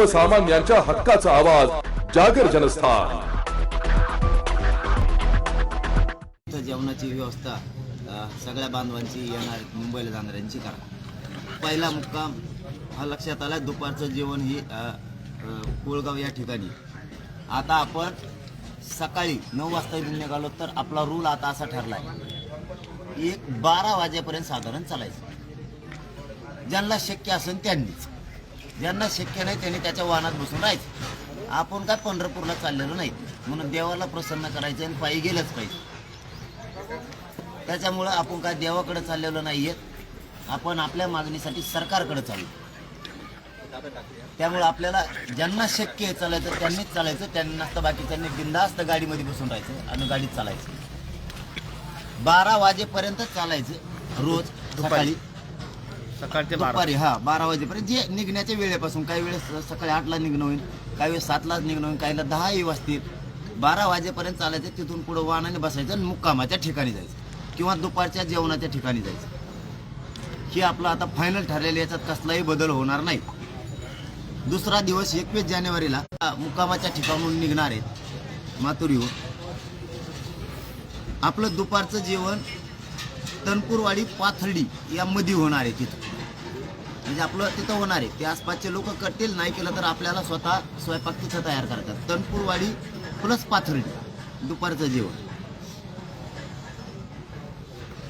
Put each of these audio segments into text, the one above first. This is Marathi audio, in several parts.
सर्वसामान्यांच्या हक्काचा आवाज जागर जनस्थान. जेवणाची व्यवस्था सगळ्या बांधवांची येणार मुंबईला जाणाऱ्यांची करा. पहिला मुक्काम हा लक्षात आला दुपारचं जेवण ही कोळगाव या ठिकाणी. आता आपण सकाळी नऊ वाजता इथून निघालो तर आपला रूल आता असा ठरलाय. एक बारा वाजेपर्यंत साधारण चालायचं. ज्यांना शक्य असेल त्यांनीच. ज्यांना शक्य नाही त्यांनी त्याच्या वाहनात बसून राहायचं. आपण काय पंढरपूरला चाललेलो नाही म्हणून देवाला प्रसन्न करायचं आणि पायी गेलंच पाहिजे. त्याच्यामुळं आपण काय देवाकडे चाललेलो आहेत आपण आपल्या मागणीसाठी सरकारकडे चाललो. त्यामुळे आपल्याला ज्यांना शक्य आहे चालायचं त्यांनीच चालायचं. त्यांना बाकी बाकीच्यांनी बिंदास्त गाडीमध्ये बसून राहायचं आणि गाडीत चालायचं. बारा वाजेपर्यंत चालायचं रोज सकाळी. सकाळचे बारा. दुपारी हा बारा वाजेपर्यंत. जे निघण्याच्या वेळेपासून काही वेळेस सकाळी आठला निघणं होईल काही वेळेस सातलाच निघणं होईल काहीला दहाही वाजतील. बारा वाजेपर्यंत चालायचं तिथून पुढं वाहनाने बसायचं आणि मुक्कामाच्या ठिकाणी जायचं किंवा दुपारच्या जेवणाच्या ठिकाणी जायचं. ही आपलं आता फायनल ठरलेलं याच्यात कसलाही बदल होणार नाही. दुसरा दिवस एकवीस जानेवारीला मुक्कामाच्या ठिकाणून निघणार आहेत माथुरीहून आपलं दुपारचं जेवण तनपूरवाडी पाथर्डी यामध्ये होणार आहे तिथं. म्हणजे आपलं तिथं होणार आहे. ते आसपासचे लोक करतील नाही केलं तर आपल्याला स्वतः स्वयंपाक तिथं तयार करतात. तनपूरवाडी प्लस पाथर्डी दुपारचं जेवण.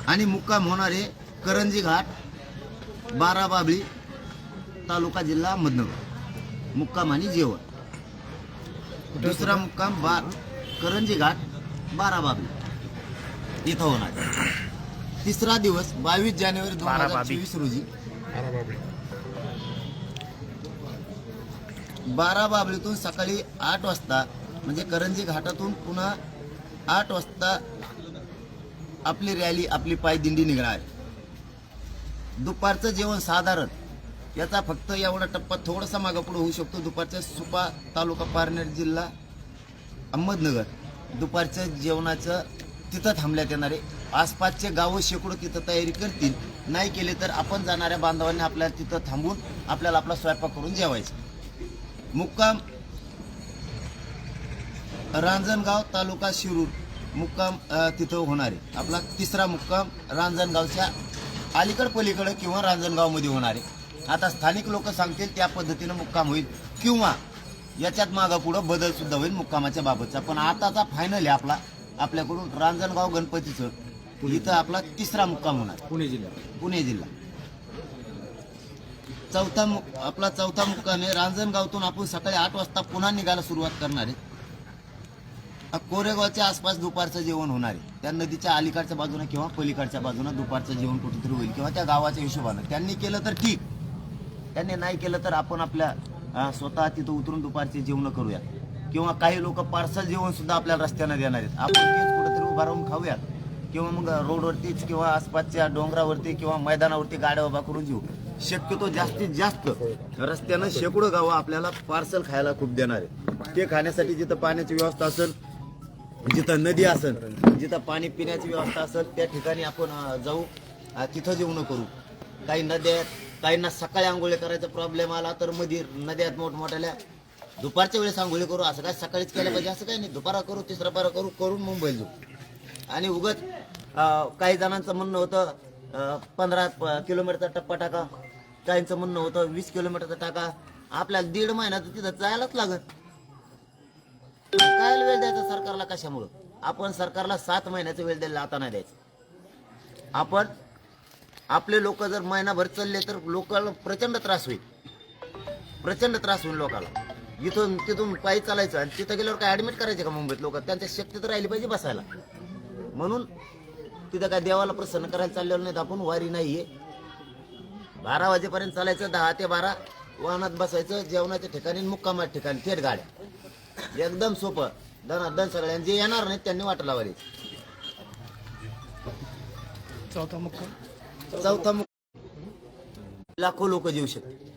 आणि मुक्काम होणार आहे करंजी घाट बारा बाबळी तालुका जिल्हा अहमदनगर मुक्काम आणि जेवण. दुसरा मुक्काम बा करंजी घाट बारा बाबळी इथं होणार आहे. तिसरा दिवस बावीस जानेवारी दोन हजार. चोवीस रोजी. बारा बाबळीतून सकाळी आठ वाजता म्हणजे करंजी घाटातून पुन्हा आठ वाजता आपली रॅली आपली पायदिंडी निघणार आहे. दुपारचं जेवण साधारण याचा फक्त एवढा टप्पा थोडासा मागं पुढे होऊ शकतो. दुपारच्या सुपा तालुका पारनेर जिल्हा अहमदनगर. दुपारचं जेवणाचं तिथं थांबण्यात येणार आहे. आसपासचे गावं शेकडो तिथं तयारी करतील. नाही केले तर आपण जाणाऱ्या बांधवांनी आपल्याला तिथं थांबून आपल्याला आपला स्वयंपाक करून जेवायचं. मुक्काम रांजणगाव तालुका शिरूर मुक्काम तिथं होणार आहे. आपला तिसरा मुक्काम रांजणगावच्या अलीकड पलीकडं किंवा रांजणगावमध्ये होणार आहे. आता स्थानिक लोक सांगतील त्या पद्धतीनं मुक्काम होईल किंवा याच्यात मागं पुढं बदल सुद्धा होईल मुक्कामाच्या बाबतचा. पण आताचा फायनल आहे आपला. आपल्याकडून रांजणगाव गणपतीचं इथं आपला तिसरा मुक्काम होणार. पुणे जिल्हा पुणे जिल्हा. चौथा मुक आपला चौथा मुक्काम आहे. रांजणगावतून आपण सकाळी आठ वाजता पुन्हा निघायला सुरुवात करणार आहे. कोरेगावच्या आसपास दुपारचं जेवण होणार आहे. त्या नदीच्या अलीकडच्या बाजूने किंवा पलीकडच्या बाजूने दुपारचं जेवण कुठेतरी होईल किंवा त्या गावाच्या हिशोबानं. त्यांनी केलं तर ठीक. त्यांनी नाही केलं तर आपण आपल्या अ, स्वतः तिथं उतरून दुपारचे जेवण करूया किंवा काही लोक पार्सल जेवण सुद्धा आपल्याला रस्त्यानं देणार आहेत. आपण तेच कुठेतरी उभा राहून खाऊयात. किंवा मग रोडवरतीच किंवा आसपासच्या डोंगरावरती किंवा मैदानावरती गाड्या उभा करून घेऊ. शक्यतो जास्तीत जास्त रस्त्यानं शेकडो गावं आपल्याला पार्सल खायला खूप देणार आहे ते खाण्यासाठी जिथं पाण्याची व्यवस्था असेल जिथं नदी असेल जिथं पाणी पिण्याची व्यवस्था असेल त्या ठिकाणी आपण जाऊ तिथं जेवण करू. काही नद्या आहेत काहींना सकाळी आंघोळी करायचा प्रॉब्लेम आला तर मध्ये नद्यात मोठमोठ्याल्या दुपारच्या वेळेस आंघोळी करू. असं काय सकाळीच केलं पाहिजे? असं काही नाही. दुपारा करू तिसरा पारा करू करून मुंबईला जाऊ. आणि उगत काही जणांचं म्हणणं होतं पंधरा प- किलोमीटरचा टप्पा टाका. काहींचं म्हणणं होतं वीस किलोमीटरचा टाका. आपल्याला दीड महिना तर तिथं जायलाच लागत. काय वेळ द्यायचा सरकारला कशामुळं? आपण सरकारला सात महिन्याचा वेळ द्यायला आता नाही द्यायचं. आपण आपले लोक जर महिनाभर चालले तर लोकांना प्रचंड त्रास होईल. प्रचंड त्रास होईल लोकांना. इथून तिथून पायी चालायचं आणि तिथं गेल्यावर काय ऍडमिट करायचे का मुंबईत लोक? त्यांच्या शक्ती तर राहिली पाहिजे बसायला. म्हणून तिथं काय देवाला प्रसन्न करायला चाललेलं नाहीत आपण वारी नाहीये. बारा वाजेपर्यंत चालायचं दहा ते बारा वाहनात बसायचं जेवणाच्या ठिकाणी आणि मुक्कामाच्या ठिकाणी थेट गाड्या. एकदम सोपं. दन सगळ्यांना जे येणार नाहीत त्यांनी वाट लावायची. चौथा मुक्काम. चौथा मुक्काम. लाखो लोक जेऊ शकते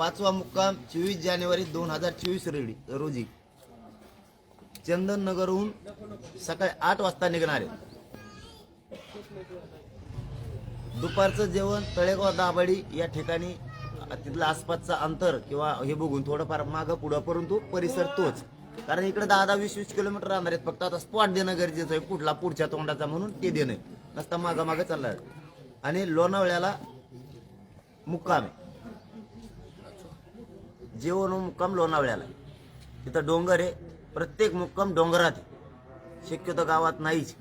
पाचवा मुक्काम चोवीस जानेवारी दोन हजार चोवीस रोजी. चंदन नगरहून सकाळी आठ वाजता निघणार. आहे दुपारचं जेवण तळेगाव दाभाडी या ठिकाणी तिथलं आसपासचं अंतर किंवा हे बघून थोडंफार मागं पुढं परंतु परिसर तोच. कारण इकडे दहा दहा वीस वीस किलोमीटर राहणार आहेत. फक्त आता स्पॉट देणं गरजेचं आहे. कुठला पुढच्या तोंडाचा म्हणून ते देणं नसता मागं मागं चालणार. आणि लोणावळ्याला मुक्काम आहे. जेवण मुक्काम लोणावळ्याला. तिथं डोंगर आहे. प्रत्येक मुक्काम डोंगरात आहे. शक्यतो गावात नाहीच.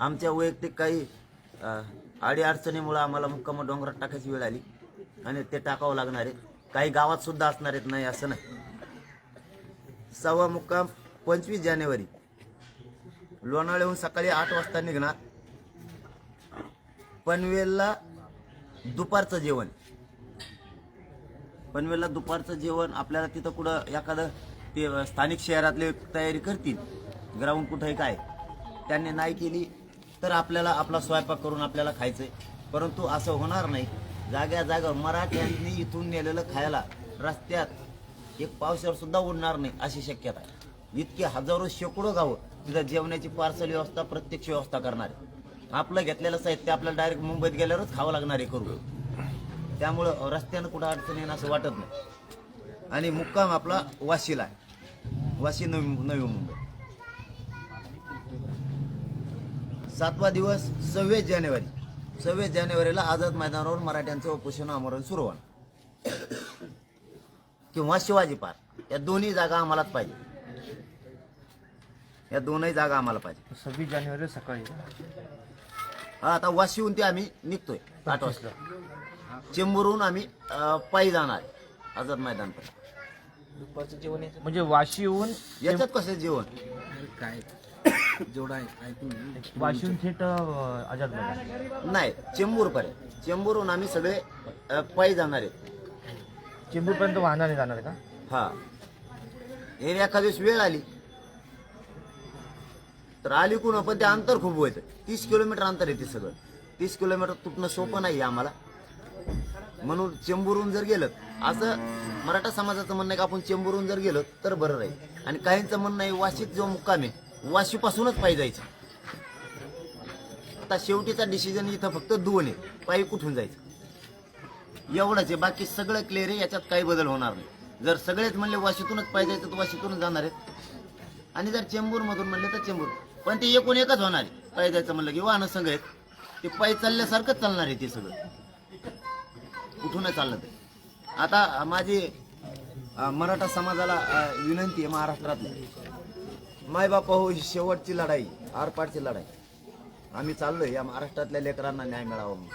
आमच्या वैयक्तिक काही अडीअडचणीमुळं आम्हाला मुक्काम डोंगरात टाकायची वेळ आली. आणि ते टाकावं लागणार आहे. काही गावात सुद्धा असणार आहेत नाही असं नाही. सव्वा मुक्काम पंचवीस जानेवारी. लोणावळ्याहून सकाळी आठ वाजता निघणार. पनवेलला दुपारचं जेवण. पनवेलला दुपारचं जेवण आपल्याला तिथं कुठं एखादं ते स्थानिक शहरातले तयारी करतील. ग्राउंड कुठंही काय. त्यांनी नाही केली तर आपल्याला आपला स्वयंपाक करून आपल्याला खायचंय. परंतु असं होणार नाही. जाग्या जागा मराठ्यांनी इथून नेलेलं खायला रस्त्यात एक पावसावर सुद्धा उडणार नाही अशी शक्यता आहे. इतके हजारो शेकडो गावं तिथं जेवणाची पार्सल व्यवस्था प्रत्यक्ष व्यवस्था करणार. आहे. आपलं घेतलेलं साहित्य आपल्याला डायरेक्ट मुंबईत गेल्यावरच खावं लागणार आहे करू त्यामुळं रस्त्यानं कुठं अडचण येणं असं वाटत नाही. आणि मुक्काम आपला वाशीला आहे. वाशी नवी नवी मुंबई. सातवा दिवस सव्वीस जानेवारी. सव्वीस जानेवारीला आझाद मैदानावर मराठ्यांचं उपोषण आमरण सुरू होणार. किंवा शिवाजी पार्क. या दोन्ही जागा आम्हालाच पाहिजे. या दोनही जागा आम्हाला पाहिजे. सव्वीस जानेवारी सकाळी. हा आता वाशीहून ते आम्ही निघतोय. आठ वाजता. चेंबूरहून आम्ही अं, पायी जाणार आझाद मैदान म्हणजे वाशीहून याच्यात कसं जेवण? वाशीहून थेट अं, आझाद मैदान. नाही चेंबूर पर्यंत चेंबूरहून आम्ही सगळे अं, पायी जाणार आहेत. चेंबूरपर्यंत वाहनाने जाणार आहे का? हा. हे एखाद दिवस वेळ आली. तर आली कुणा? पण ते अंतर खूप व्हायचं तीस किलोमीटर अंतर आहे ते सगळं. तीस किलोमीटर तुटणं सोपं नाही आम्हाला. म्हणून चेंबूरून जर गेलं असं मराठा समाजाचं म्हणणं आहे की आपण चेंबूरून जर गेलो तर बरं राहील. आणि काहींचं म्हणणं आहे वाशीत जो मुक्काम आहे वाशीपासूनच पायी जायचं. आता शेवटीचा डिसिजन इथं फक्त दोन आहे. पायी कुठून जायचं? एवढंच आहे. बाकी सगळं क्लिअर आहे. याच्यात काही बदल होणार नाही. जर सगळेच म्हणले वाशीतूनच पाहिजे तर वाशीतूनच जाणार आहेत. आणि जर चेंबूरमधून म्हणले तर चेंबूर. पण ते एकूण एकच होणार आहे. पायी जायचं म्हणलं की वाहनं सगळे आहेत. ते पायी चालल्यासारखंच चालणार आहे ते सगळं. कुठूनच चाललं ते आता माझी मराठा समाजाला विनंती आहे महाराष्ट्रातली. मायबाप हो ही शेवटची लढाई आरपाडची लढाई. आम्ही चाललो या महाराष्ट्रातल्या लेकरांना न्याय मिळावा म्हणून.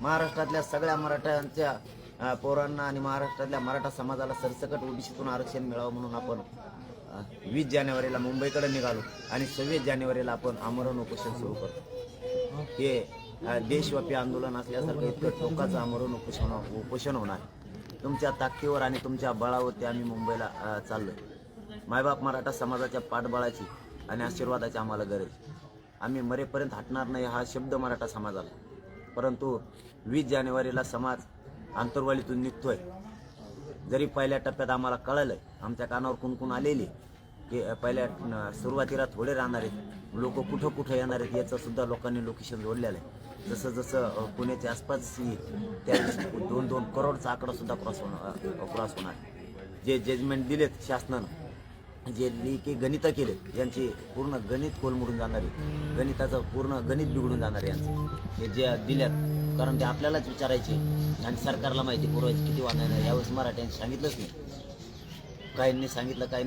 महाराष्ट्रातल्या सगळ्या मराठ्यांच्या पोरांना आणि महाराष्ट्रातल्या मराठा समाजाला सरसकट ओबीसीतून आरक्षण मिळावं म्हणून आपण वीस जानेवारीला मुंबईकडे निघालो आणि सव्वीस जानेवारीला आपण आमरण उपोषण सुरू करतो. हे देशव्यापी आंदोलन असल्यासारखं इतकं टोकाचं आमरण उपोषण उपोषण होणार. तुमच्या ताकदीवर आणि तुमच्या बळावरती आम्ही मुंबईला चाललो चाललोय. मायबाप मराठा समाजाच्या पाठबळाची आणि आशीर्वादाची आम्हाला गरज. आहे. आम्ही मरेपर्यंत हटणार नाही हा शब्द मराठा समाजाला. परंतु वीस जानेवारीला समाज आंतरवालीतून निघतोय. जरी पहिल्या टप्प्यात आम्हाला कळलंय आमच्या कानावर कुणकुण आलेली की पहिल्या सुरुवातीला थोडे राहणार आहेत. लोक कुठं कुठं येणार आहेत याचं सुद्धा लोकांनी लोकेशन जोडलेलं आहे. जसं जसं पुण्याच्या आसपास त्या दोन दोन करोडचा आकडा सुद्धा क्रॉस होणार क्रॉस होणार. जे जजमेंट दिलेत शासनानं जे लेखी गणितं केले यांची पूर्ण गणित कोलमडून जाणारी गणिताचं पूर्ण गणित बिघडून जाणार यांचं. हे जे दिल्यात कारण ते आपल्यालाच विचारायचे आणि सरकारला माहिती पुरवायची किती वाहन यावेळेस मराठ्यांनी सांगितलंच नाही. काहींनी सांगितलं काही